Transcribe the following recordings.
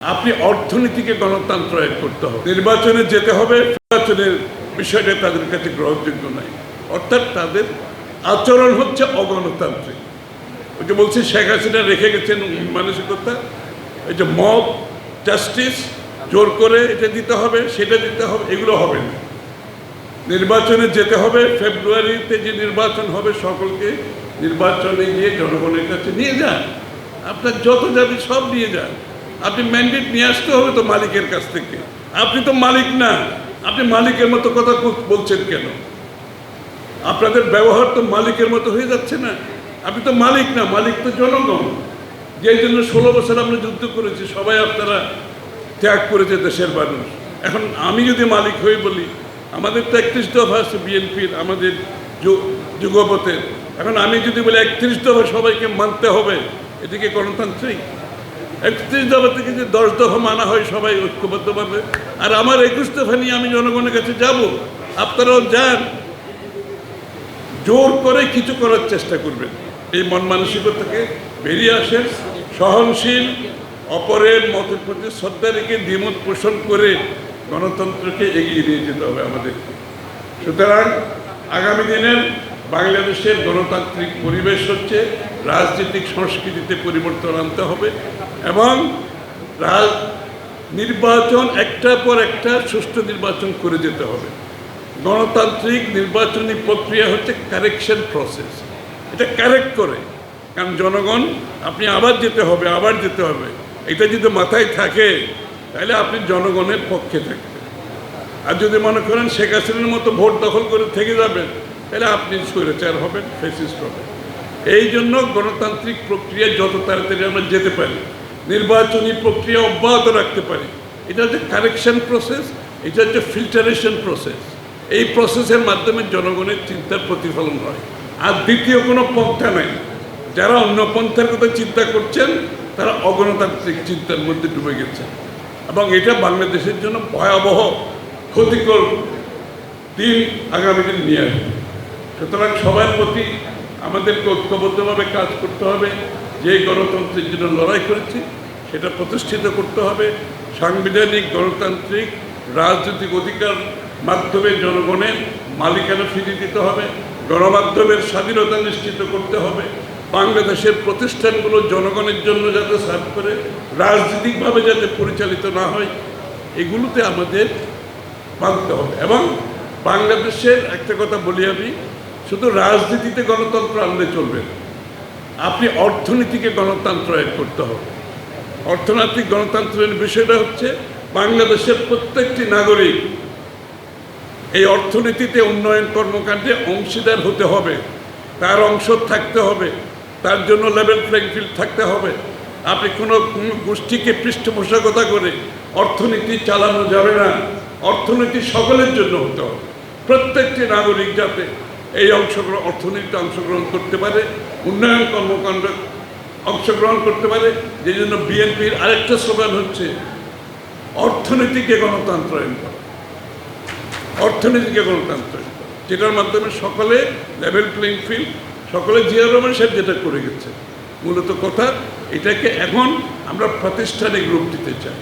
আপনি অর্থনীতিকে গণতন্ত্রায়ন করতে হবে। নির্বাচনে যেতে হবে, নির্বাচনের বিষয়টা তাদের কাছে গ্রহণযোগ্য নয়। অর্থাৎ তাদের আচরণ হচ্ছে অগণতান্ত্রিক। ওই যে বলছি, শেখ হাসিনা রেখে গেছেন মানসিকতা। এই যে মব, জাস্টিস, জোর করে এটা দিতে হবে, সেটা দিতে হবে, এগুলো হবে না। নির্বাচনে যেতে হবে, ফেব্রুয়ারিতে যে নির্বাচন হবে, সকলকে নির্বাচনে গিয়ে জনগণের কাছে নিয়ে যান। আপনার যত যাবে সব নিয়ে যান। আপনি ম্যান্ডেট নিয়ে আসতে হবে তো মালিকের কাছ থেকে। আপনি তো মালিক না। আপনি মালিকের মতো কথা বলছেন কেন? আপনাদের ব্যবহার তো মালিকের মতো হয়ে যাচ্ছে না। আপনি তো মালিক না, মালিক তো জনগণ। যে জন্য ষোলো বছর আমরা যুদ্ধ করেছি, সবাই আপনারা ত্যাগ করেছে দেশের মানুষ। এখন আমি যদি মালিক হয়ে বলি, আমাদের তো একত্রিশ দফা আছে বিএনপির, আমাদের যুগপথের এখন আমি যদি বলি একত্রিশ দফা সবাইকে মানতে হবে, এদিকে গণতান্ত্রিক? একত্রিশ দফা থেকে যে দশ দফা মানা হয়, সবাই ঐক্যবদ্ধভাবে। আর আমার একুশ দফা নিয়ে আমি জনগণের কাছে যাব, আপনারাও যান। জোর করে কিছু করার চেষ্টা করবেন। এই মন মানসিকতাকে বেরিয়ে আসেন, সহনশীল, অপরের মতের প্রতি শ্রদ্ধা রেখে দ্বিমত পোষণ করে গণতন্ত্রকে এগিয়ে নিয়ে যেতে হবে আমাদেরকে। সুতরাং আগামী দিনের বাংলাদেশের গণতান্ত্রিক পরিবেশ হচ্ছে, রাজনৈতিক সংস্কৃতিতে পরিবর্তন আনতে হবে। এবং নির্বাচন একটার পর একটা সুষ্ঠু নির্বাচন করে যেতে হবে। গণতান্ত্রিক নির্বাচনী প্রক্রিয়া হচ্ছে কারেকশন প্রসেস এটা কারেক্ট করে। কারণ জনগণ, আপনি আবার যেতে হবে, আবার যেতে হবে। এটা যদি মাথায় থাকে, তাহলে আপনি জনগণের পক্ষে থাকবেন। আর যদি মনে করেন শেখ হাসিনার মতো ভোট দখল করে থেকে যাবেন, তাহলে আপনি স্বৈরাচার হবেন ফেসিস্ট হবেন। এই জন্য গণতান্ত্রিক প্রক্রিয়া যত তাড়াতাড়ি আমরা যেতে পারি নির্বাচনী প্রক্রিয়া অব্যাহত রাখতে পারি। এটা হচ্ছে কারেকশন প্রসেস এটা হচ্ছে ফিল্টারেশন প্রসেস এই প্রসেসের মাধ্যমে জনগণের চিন্তার প্রতিফলন হয়। আর দ্বিতীয় কোনো পন্থা নাই। যারা অন্য পন্থার কথা চিন্তা করছেন, তারা অগণতান্ত্রিক চিন্তার মধ্যে ডুবে গেছে এবং এটা বাংলাদেশের জন্য ভয়াবহ, ক্ষতিকর দিন আগামী দিন নিয়ে আসবে। সুতরাং সবার প্রতি আমাদেরকে ঐক্যবদ্ধভাবে কাজ করতে হবে। যে গণতন্ত্রের জন্য লড়াই করেছি, সেটা প্রতিষ্ঠিত করতে হবে। সাংবিধানিক, গণতান্ত্রিক, রাজনৈতিক অধিকার মাধ্যমে জনগণের মালিকানা ফিরিয়ে দিতে হবে। গণমাধ্যমের স্বাধীনতা নিশ্চিত করতে হবে। বাংলাদেশের প্রতিষ্ঠানগুলো জনগণের জন্য যাতে সার্ভ করে, রাজনৈতিকভাবে যাতে পরিচালিত না হয়, এগুলোতে আমাদের মানতে হবে। এবং বাংলাদেশের একটা কথা বলি আমি, শুধু রাজনীতিতে গণতন্ত্র আনলে চলবে না। আপনি অর্থনীতিকে গণতন্ত্রায়ন করতে হবে। অর্থনৈতিক গণতন্ত্রের বিষয়টা হচ্ছে বাংলাদেশের প্রত্যেকটি নাগরিক এই অর্থনীতিতে উন্নয়ন কর্মকাণ্ডে অংশীদার হতে হবে। তার অংশ থাকতে হবে। তার জন্য লেভেল প্লেইং ফিল্ড থাকতে হবে। আপনি কোনো গোষ্ঠীকে পৃষ্ঠপোষকতা করে অর্থনীতি চালানো যাবে না। অর্থনীতি সকলের জন্য হতে হবে। প্রত্যেকটি নাগরিক যাতে এই অংশগ্রহণ অর্থনীতিতে অংশগ্রহণ করতে পারে, উন্নয়ন কর্মকাণ্ড অংশগ্রহণ করতে পারে, যে জন্য বিএনপির আরেকটা স্লোগান হচ্ছে, অর্থনীতিকে গণতন্ত্রায়ন করা। অর্থনীতিকে গণতন্ত্র যেটার মাধ্যমে সকলে লেভেল প্লেইং ফিল্ড সকলে জিয়া রহমান সাহেব যেটা করে গেছে। মূলত কথা, এটাকে এখন আমরা প্রাতিষ্ঠানিক রূপ দিতে চাই।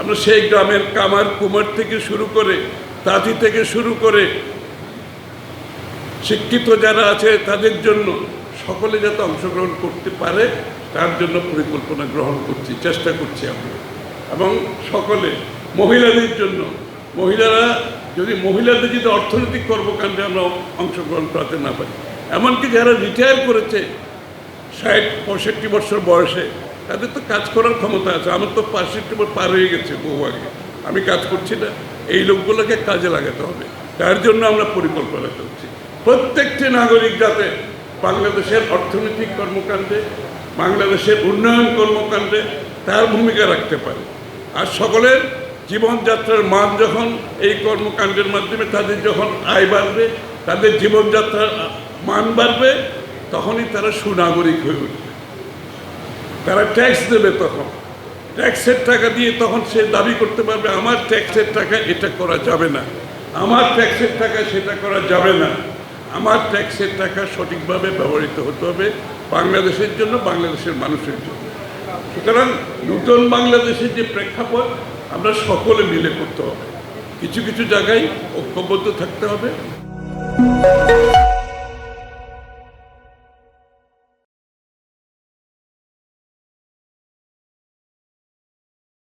আমরা সেই গ্রামের কামার কুমার থেকে শুরু করে, তাঁতি থেকে শুরু করে শিক্ষিত যারা আছে তাদের জন্য সকলে যাতে অংশগ্রহণ করতে পারে, তার জন্য পরিকল্পনা গ্রহণ করছি, চেষ্টা করছি আমরা। এবং সকলে, মহিলাদের জন্য, মহিলারা যদি মহিলাদের যদি অর্থনৈতিক কর্মকাণ্ডে আমরা অংশগ্রহণ করাতে না পারি, এমনকি যারা রিটায়ার করেছে ষাট, পঁয়ষট্টি বছর বয়সে, তাদের তো কাজ করার ক্ষমতা আছে। আমার তো পঁয়ষট্টি বছর পার হয়ে গেছে বহু আগে। আমি কাজ করছি না। এই লোকগুলোকে কাজে লাগাতে হবে। তার জন্য আমরা পরিকল্পনা করছি। প্রত্যেকটি নাগরিক যাতে বাংলাদেশের অর্থনৈতিক কর্মকাণ্ডে, বাংলাদেশের উন্নয়ন কর্মকাণ্ডে তার ভূমিকা রাখতে পারে। আর সকলের জীবনযাত্রার মান যখন এই কর্মকাণ্ডের মাধ্যমে তাদের যখন আয় বাড়বে, তাদের জীবনযাত্রার মান বাড়বে, তখনই তারা সুনাগরিক হয়ে উঠবে। তারা ট্যাক্স দেবে তখন। ট্যাক্সের টাকা দিয়ে তখন সে দাবি করতে পারবে, আমার ট্যাক্সের টাকা এটা করা যাবে না। আমার ট্যাক্সের টাকা সেটা করা যাবে না। আমার ট্যাক্সের টাকা সঠিকভাবে ব্যবহৃত হতে হবে বাংলাদেশের জন্য, বাংলাদেশের মানুষের জন্য। সুতরাং নতুন বাংলাদেশের যে প্রেক্ষাপট, আমরা সকলে মিলে করতে হবে। কিছু কিছু জায়গায় ঐক্যবদ্ধ থাকতে হবে।